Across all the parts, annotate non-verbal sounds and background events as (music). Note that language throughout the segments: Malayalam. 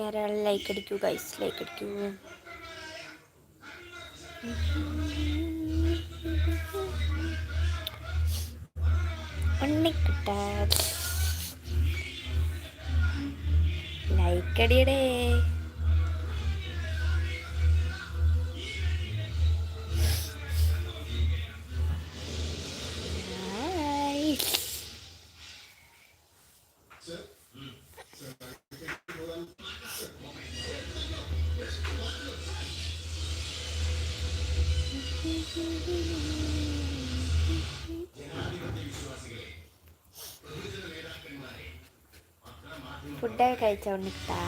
കേരള ലൈക്ക് അടിക്കൂ ഗൈസ് ലൈക്ക് അടിക്കൂ. ഉണ്ണിക്കുട്ട ലൈക്ക് അടിയടേ. ഫുഡൊക്കെ കഴിച്ചോണ്ടിട്ടാ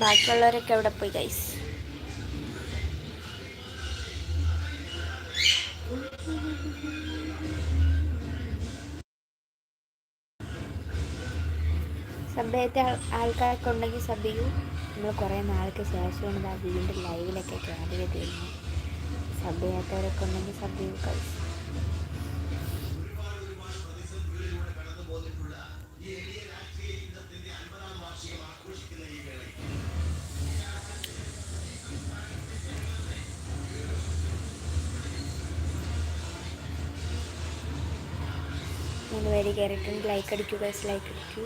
ബാക്കിയുള്ളവരൊക്കെ എവിടെ പോയി ഗൈസ് സഭയത്തെ ആൾക്കാരൊക്കെ ഉണ്ടെങ്കിൽ സഭയിൽ നമ്മൾ കുറേ നാൾക്ക് ശേഷമാണ് ഇതാ വീണ്ടും ലൈവിലൊക്കെ കയറി തീരുന്നു സഭയത്തവരൊക്കെ ഉണ്ടെങ്കിൽ സഭയിൽ കഴിച്ചു മൂന്ന് കയറിയിട്ടുണ്ട്. ലൈക്ക് അടിക്കൂ ഗൈസ് ലൈക്ക് അടിക്കൂ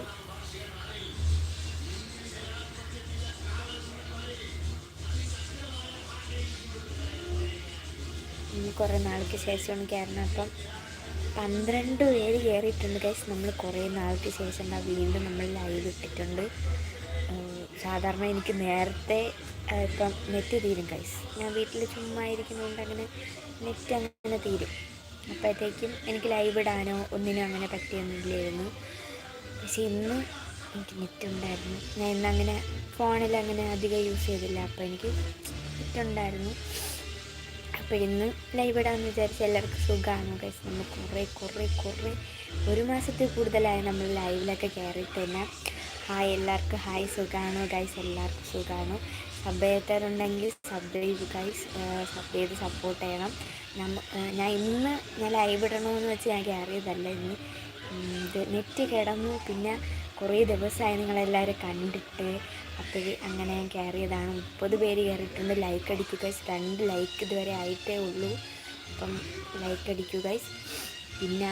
കുറേ നാൾക്ക് ശേഷമാണ് കയറുന്നത്. അപ്പം പന്ത്രണ്ട് പേര് കയറിയിട്ടുണ്ട് ഗൈസ് നമ്മൾ കുറേ നാൾക്ക് ശേഷം ആ വീണ്ടും നമ്മൾ ലൈവ് ഇട്ടിട്ടുണ്ട്. സാധാരണ എനിക്ക് നേരത്തെ ഇപ്പം നെറ്റ് തീരും ഗൈസ് ഞാൻ വീട്ടിൽ ചുമ്മാ ഇരിക്കുന്നതുകൊണ്ട് അങ്ങനെ നെറ്റ് അങ്ങനെ തീരും. അപ്പോഴത്തേക്കും എനിക്ക് ലൈവ് ഇടാനോ ഒന്നിനും അങ്ങനെ പറ്റിയൊന്നുമില്ലായിരുന്നു. പക്ഷേ ഇന്ന് എനിക്ക് നെറ്റ് ഉണ്ടായിരുന്നു. ഞാൻ ഇന്ന് അങ്ങനെ ഫോണിൽ അങ്ങനെ അധികം യൂസ് ചെയ്തില്ല. അപ്പോൾ എനിക്ക് നെറ്റ് ഉണ്ടായിരുന്നു. അപ്പോൾ ഇന്ന് ലൈവ് ഇടാമെന്ന് വിചാരിച്ച് എല്ലാവർക്കും സുഖമാണ് ഗൈസ് നമ്മൾ കുറേ കുറേ കുറേ ഒരു മാസത്തിൽ കൂടുതലായി നമ്മൾ ലൈവിലൊക്കെ കയറിയിട്ട് തന്നെ. ഹായ് എല്ലാവർക്കും ഹായ് സുഖമാണോ ഗൈസ് എല്ലാവർക്കും സുഖമാണോ സബ് ചെയ്തിട്ടുണ്ടെങ്കിൽ സബ് ചെയ്ത് ഗൈസ് സബ് ചെയ്ത് സപ്പോർട്ട് ചെയ്യണം. ഞാൻ ഇന്ന് ഞാൻ ലൈവ് ഇടണമെന്ന് വെച്ച് ഞാൻ കയറിയതല്ല ഇന്ന്. ഇത് നെറ്റ് കിടന്നു. പിന്നെ കുറേ ദിവസമായി നിങ്ങളെല്ലാവരും കണ്ടിട്ട് അപ്പോൾ അങ്ങനെ കയറിയതാണ്. മുപ്പത് പേര് കയറിയിട്ടുണ്ട് ലൈക്ക് അടിക്കുക രണ്ട് ലൈക്ക് ഇതുവരെ ആയിട്ടേ ഉള്ളൂ. അപ്പം ലൈക്ക് അടിക്കുക പിന്നെ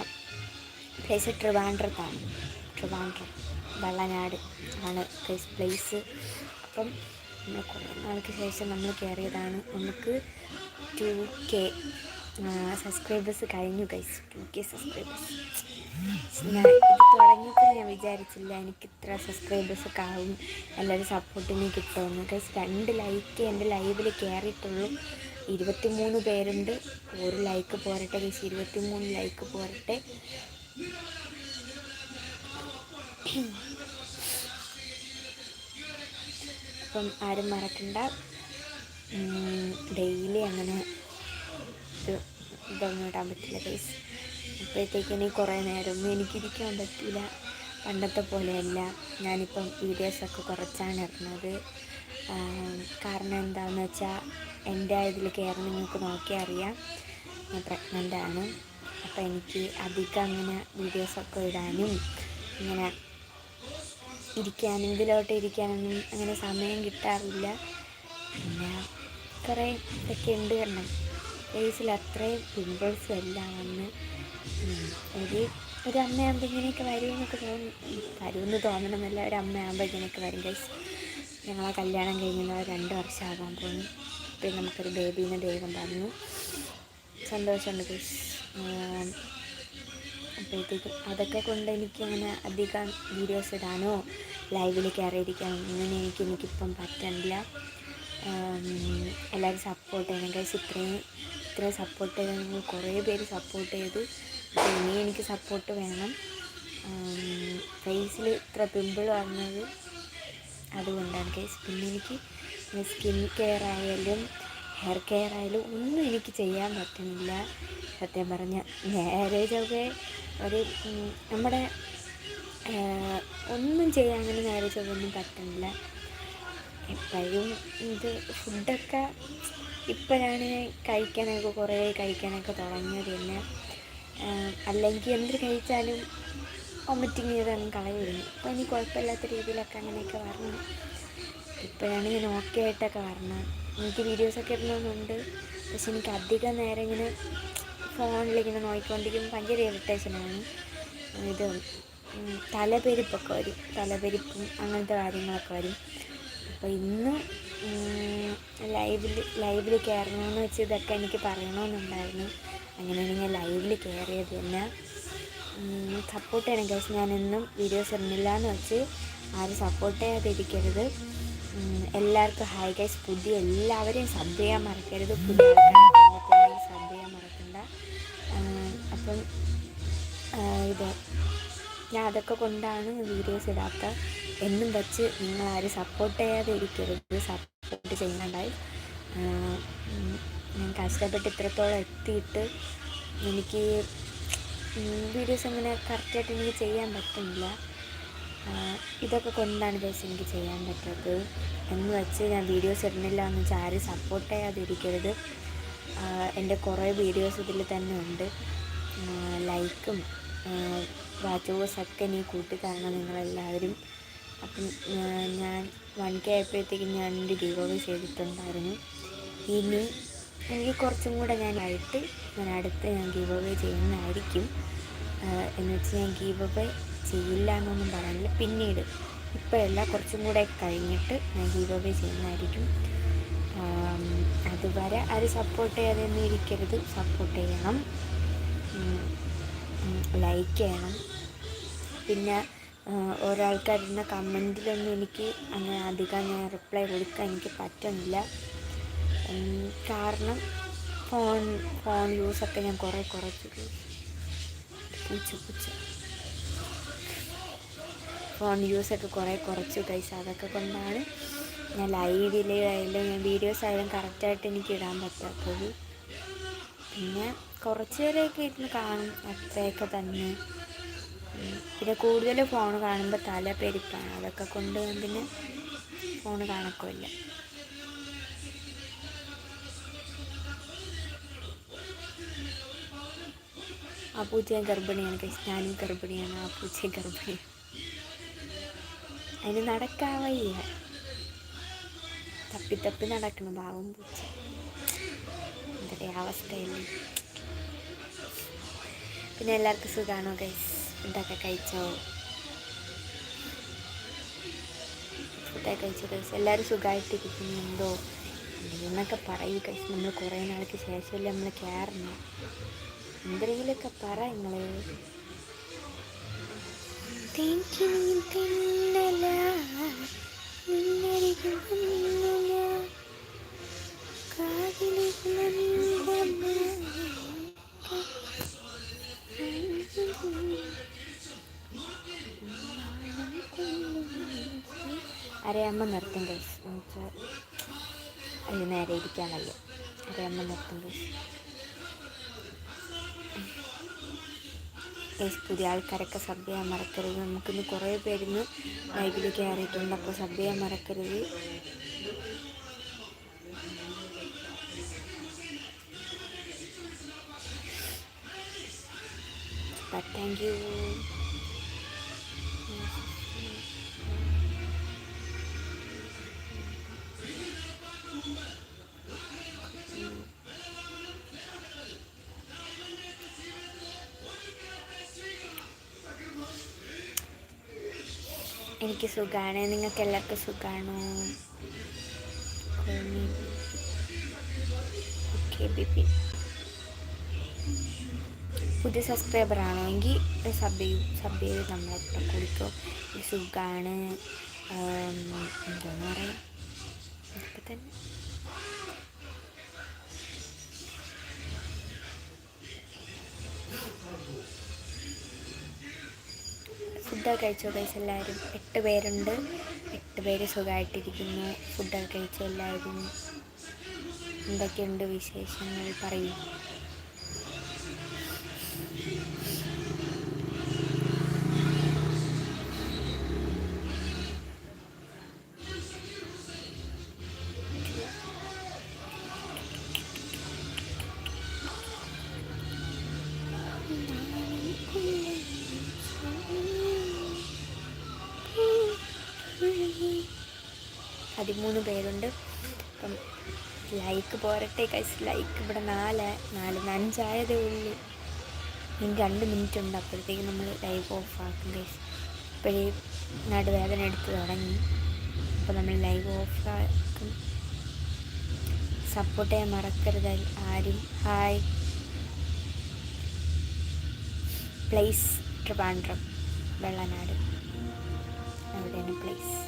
പ്ലേസ് ട്രിവാൻഡ്രത്താണ് ട്രിവാൻഡ്രം വള്ളനാട് ആണ് ഗൈസ് പ്ലേസ് അപ്പം നമ്മൾ കുറേ നാൾക്ക് ശേഷം നമ്മൾ കയറിയതാണ്. നമുക്ക് ടു കെ സബ്സ്ക്രൈബേഴ്സ് കഴിഞ്ഞു ഗൈസ് ടു കെ സബ്സ്ക്രൈബേഴ്സ് ഞാൻ തുടങ്ങിയപ്പോൾ ഞാൻ വിചാരിച്ചില്ല എനിക്ക് ഇത്ര സബ്സ്ക്രൈബേഴ്സൊക്കെ ആവും. എല്ലാവരും സപ്പോർട്ടിന് കിട്ടുമെന്ന്. ഗൈസ് രണ്ട് ലൈക്ക് എന്റെ ലൈവിൽ കയറിയിട്ടുള്ളൂ ഇരുപത്തി മൂന്ന് പേരുണ്ട്. ഒരു ലൈക്ക് പോരട്ടെ ഗൈസ് ഇരുപത്തി മൂന്ന് ലൈക്ക് പോരട്ടെ. അപ്പം ആരും മറക്കണ്ട. ഡെയിലി അങ്ങനെ ഇത് ഇതൊന്നും ഇടാൻ പറ്റില്ല ഗൈസ് അപ്പോഴത്തേക്ക് ഇനി കുറേ നേരം എനിക്കിരിക്കാൻ പറ്റില്ല പണ്ടത്തെ പോലെയല്ല. ഞാനിപ്പം വീഡിയോസൊക്കെ കുറച്ചാണ് ഇടുന്നത് കാരണം എന്താണെന്ന് വെച്ചാൽ എന്റെ ഇതിൽ കയറി നിങ്ങൾക്ക് നോക്കിയാൽ അറിയാം. ഞാൻ പ്രഗ്നന്റ് ആണ്. അപ്പോൾ എനിക്ക് അധികം അങ്ങനെ വീഡിയോസൊക്കെ ഇടാനും ഇങ്ങനെ ഇരിക്കാനും ഇതിലോട്ട് ഇരിക്കാനൊന്നും അങ്ങനെ സമയം കിട്ടാറില്ല. പിന്നെ കുറേ ഇതൊക്കെ ഉണ്ട് കാരണം ഫേസിൽ അത്രയും പിമ്പിൾസും എല്ലാം വന്ന് ഒരു ഒരു അമ്മയാകുമ്പോൾ ഇങ്ങനെയൊക്കെ വരുമെന്നൊക്കെ തോന്നി വരുമെന്ന് തോന്നണമെന്നല്ല. ഒരു അമ്മയാകുമ്പോൾ ഇങ്ങനെയൊക്കെ വരും ഗൈസ് ഞങ്ങളെ കല്യാണം കഴിഞ്ഞ രണ്ട് വർഷമാകാൻ പോകുന്നു. പിന്നെ നമുക്കൊരു ബേബീനെ ദൈവം പറഞ്ഞു. സന്തോഷമുണ്ട് ഗൈസ് അപ്പോഴത്തേക്കും അതൊക്കെ കൊണ്ട് എനിക്ക് അങ്ങനെ അധികം വീഡിയോസ് ഇടാനോ ലൈവിൽ കയറിയിരിക്കാനോ ഇങ്ങനെ എനിക്ക് എനിക്കിപ്പം പറ്റണില്ല. എല്ലാവരും സപ്പോർട്ട് ചെയ്യണം ഗൈസ് ഇത്രയും ഇത്രയും സപ്പോർട്ട് ചെയ്ത്. നിങ്ങൾ കുറേ പേര് സപ്പോർട്ട് ചെയ്തു. അപ്പോൾ ഇനി എനിക്ക് സപ്പോർട്ട് വേണം. ഫേസിൽ ഇത്ര പിമ്പിൾ വന്നത് അതുകൊണ്ടാണ് കേസ് പിന്നെ എനിക്ക് സ്കിൻ കെയർ ആയാലും ഹെയർ കെയർ ആയാലും ഒന്നും എനിക്ക് ചെയ്യാൻ പറ്റുന്നില്ല. സത്യം പറഞ്ഞാൽ മാരേജൊക്കെ ഒരു നമ്മുടെ ഒന്നും ചെയ്യാൻ അങ്ങനെ മാരേജൊക്കെ ഒന്നും പറ്റുന്നില്ല. എപ്പോഴും ഇത് ഫുഡൊക്കെ ഇപ്പോഴാണ് കഴിക്കാനൊക്കെ കുറേ കഴിക്കാനൊക്കെ തുടങ്ങിയത്. പിന്നെ അല്ലെങ്കിൽ എന്ത് കഴിച്ചാലും വൊമിറ്റിങ് ചെയ്തൊന്നും കളയുന്നു അപ്പോൾ ഇനി കുഴപ്പമില്ലാത്ത രീതിയിലൊക്കെ അങ്ങനെയൊക്കെ വരണം. ഇപ്പോഴാണ് ഞാൻ ഓക്കെ ആയിട്ടൊക്കെ വരണം. എനിക്ക് വീഡിയോസൊക്കെ ഇടണമെന്നുണ്ട് പക്ഷെ എനിക്ക് അധികം നേരം ഇങ്ങനെ ഫോണിലിങ്ങനെ നോക്കിക്കൊണ്ടിരിക്കുമ്പോൾ ഭയങ്കര ഇറിറ്റേഷനാണ് ഇത് തലപെരിപ്പൊക്കെ വരും. തലപെരിപ്പും അങ്ങനത്തെ കാര്യങ്ങളൊക്കെ വരും. അപ്പോൾ ഇന്ന് ലൈവിൽ ലൈവിൽ കയറണമെന്ന് വെച്ച് ഇതൊക്കെ എനിക്ക് പറയണമെന്നുണ്ടായിരുന്നു അങ്ങനെയാണ് ഞാൻ ലൈവിൽ കയറിയത് തന്നെ. സപ്പോർട്ട് ചെയ്യണം ഗൈസ് ഞാൻ എന്നും വീഡിയോസ് ഇടുന്നില്ല എന്ന് വെച്ച് ആരും സപ്പോർട്ട് ചെയ്യാതിരിക്കരുത്. എല്ലാവർക്കും ഹായ് ഗൈസ് പുതിയ എല്ലാവരെയും സബ് ചെയ്യാൻ മറക്കരുത്. പുതിയ സബ് ചെയ്യാൻ മറക്കണ്ട. അപ്പം ഇത് ഞാൻ അതൊക്കെ കൊണ്ടാണ് വീഡിയോസ് ഇടാത്ത എന്നും വെച്ച് നിങ്ങൾ നിങ്ങളാരും സപ്പോർട്ട് ചെയ്യാതെ ഇരിക്കരുത് സപ്പോർട്ട് ചെയ്യുന്നുണ്ടായി ഞാൻ കഷ്ടപ്പെട്ട് ഇത്രത്തോളം എത്തിയിട്ട് എനിക്ക് വീഡിയോസ് അങ്ങനെ കറക്റ്റായിട്ട് എനിക്ക് ചെയ്യാൻ പറ്റുന്നില്ല. ഇതൊക്കെ കൊണ്ടാണ് ഗൈസ് എനിക്ക് ചെയ്യാൻ പറ്റാത്തത് എന്ന് വെച്ച് ഞാൻ വീഡിയോസ് ഇടുന്നില്ല എന്ന് വെച്ചാൽ ആരും സപ്പോർട്ട് ചെയ്യാതിരിക്കരുത്. എന്റെ കുറേ വീഡിയോസ് ഇതിൽ തന്നെ ഉണ്ട്. ലൈക്കും വാച്ചോവേഴ്സൊക്കെ നീ കൂട്ടി തരണം നിങ്ങളെല്ലാവരും. അപ്പം ഞാൻ വൺ കെ ആയപ്പോഴത്തേക്കും ഞാൻ എന്റെ ഗീവ് ചെയ്തിട്ടുണ്ടായിരുന്നു. ഇനി എനിക്ക് കുറച്ചും കൂടെ ഞാനായിട്ട് ഞാൻ അടുത്ത് ഞാൻ ഗീവ് അവേ ചെയ്യുന്നതായിരിക്കും എന്ന് വെച്ച് ഞാൻ ഗീവ് അവേ ചെയ്യില്ല എന്നൊന്നും പറയാനില്ല. പിന്നീട് ഇപ്പോഴല്ല കുറച്ചും കൂടെ കഴിഞ്ഞിട്ട് ഞാൻ ഗീവ് അവേ ചെയ്യുന്നതായിരിക്കും അതുവരെ ആരും സപ്പോർട്ട് ചെയ്യാതെ ഇരിക്കരുത്. സപ്പോർട്ട് ചെയ്യണം. ലൈക്ക് ചെയ്യണം. പിന്നെ ഓരോ കമന്റിലൊന്നും എനിക്ക് അങ്ങനെ അധികം ഞാൻ റിപ്ലൈ കൊടുക്കാൻ എനിക്ക് പറ്റുന്നില്ല. കാരണം ഫോൺ ഫോൺ യൂസൊക്കെ ഞാൻ കുറേ കുറച്ചു പൂച്ച പൂച്ച. ഫോൺ യൂസൊക്കെ കുറേ കുറച്ചു പൈസ അതൊക്കെ കൊണ്ടാണ് ഞാൻ ലൈവിൽ ആയാലും ഞാൻ വീഡിയോസ് ആയാലും കറക്റ്റായിട്ട് എനിക്ക് ഇടാൻ പറ്റാത്തത്. പിന്നെ കുറച്ച് പേരെയൊക്കെ ഇരുന്ന് കാണും അത്രയൊക്കെ തന്നെ. പിന്നെ കൂടുതൽ ഫോൺ കാണുമ്പോൾ തല പെരുപ്പാണ്. അതൊക്കെ കൊണ്ട് പിന്നെ ഫോൺ കാണക്കില്ല ആ പൂച്ച ഗർഭിണിയാണ് കൃഷ്ണാനും ഗർഭിണിയാണ് ആ പൂച്ച ഗർഭിണിയാണ്. അതിന് നടക്കാൻ തപ്പി തപ്പി നടക്കണം പാവം പൂച്ച. എന്തൊരു അവസ്ഥയല്ലേ പിന്നെ എല്ലാവർക്കും സുഖമാണോ ഗൈസ് ഫുഡൊക്കെ കഴിച്ചോ? ഫുഡൊക്കെ കഴിച്ചോ ഗൈസ് എല്ലാവരും സുഖമായിട്ടിരിക്കുന്നുണ്ടോ എന്നൊക്കെ പറയൂ ഗൈസ് നമ്മൾ കുറേ നാൾക്ക് ശേഷമല്ലേ നമ്മൾ കയറുന്നു എന്തെങ്കിലുമൊക്കെ പറ നിങ്ങൾ (laughs) അരയമ്മ നിർത്തും ഗൈസ് എന്നുവെച്ചാൽ അത് നേരെ ഇരിക്കാൻ വയ്യ. അരയമ്മ നിർത്തും ഗൈസ് ഗൈസ് പുതിയ ആൾക്കാരൊക്കെ സബ് ചെയ്യാൻ മറക്കരുത്. നമുക്കിന്ന് കുറേ പേരിന്ന് ലൈവിൽ കയറിയിട്ടുണ്ട് അപ്പോൾ സബ് ചെയ്യാൻ മറക്കരുത്. താങ്ക് യു എനിക്ക് സുഖമാണ് നിങ്ങൾക്ക് എല്ലാവർക്കും സുഖമാണോ ഓക്കെ ബിപി പുതിയ സബ്സ്ക്രൈബർ ആണോ എങ്കിൽ സബ് ചെയ്യും സബ് ചെയ്ത് നമ്മളെ കൂടെ കുളിക്കും സുഖമാണ് എന്താണെന്ന് പറയാം. ഇപ്പം തന്നെ. ഫുഡൊക്കെ കഴിച്ചോ കഴിച്ച എല്ലാവരും? എട്ട് പേരുണ്ട്. എട്ട് പേര് സുഖമായിട്ടിരിക്കുന്നു ഫുഡൊക്കെ കഴിച്ചോ എല്ലാവരും? എന്തൊക്കെയുണ്ട് വിശേഷങ്ങൾ? പറയൂ. പതിമൂന്ന് പേരുണ്ട്. അപ്പം ലൈക്ക് പോരട്ടെ കൈസ് ലൈക്ക് ഇവിടെ നാല് നാല് അഞ്ചായതേ ഉള്ളൂ. ഇനി രണ്ട് മിനിറ്റ് ഉണ്ട്. അപ്പോഴത്തേക്ക് നമ്മൾ ലൈവ് ഓഫ് ആക്കും കൈസ് ഇപ്പോഴേ നടുവേദന എടുത്ത് തുടങ്ങി. അപ്പോൾ നമ്മൾ ലൈവ് ഓഫ് ആക്കും. സപ്പോർട്ട് ചെയ്യാൻ മറക്കരുത് ആരും. Hi place Trivandrum Vellanad. അവിടെയാണ് പ്ലേസ്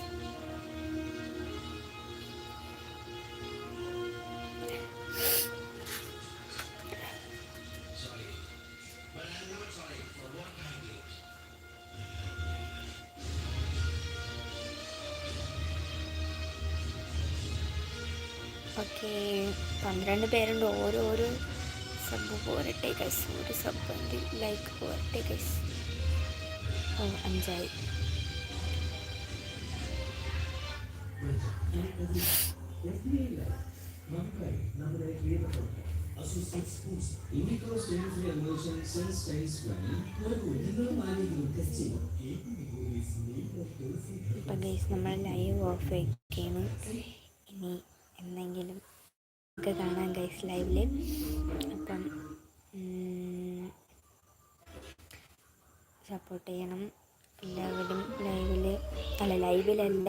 ഓക്കെ പന്ത്രണ്ട് പേരുണ്ട്. ഓരോരോ സബ് പോരട്ടെ കൈസ് ഒരു സബ് ലൈക്ക് പോരട്ടെ കൈസ് ഓ അഞ്ചായി. അപ്പം ഗൈസ് നമ്മൾ ലൈവ് ഓഫ് ആക്കിയാണ് ഇനി എന്തെങ്കിലും ഒക്കെ കാണാം ഗൈസ് ലൈവിൽ അപ്പം സപ്പോർട്ട് ചെയ്യണം. എല്ലാവരും ലൈവിൽ അല്ല ലൈവിലല്ല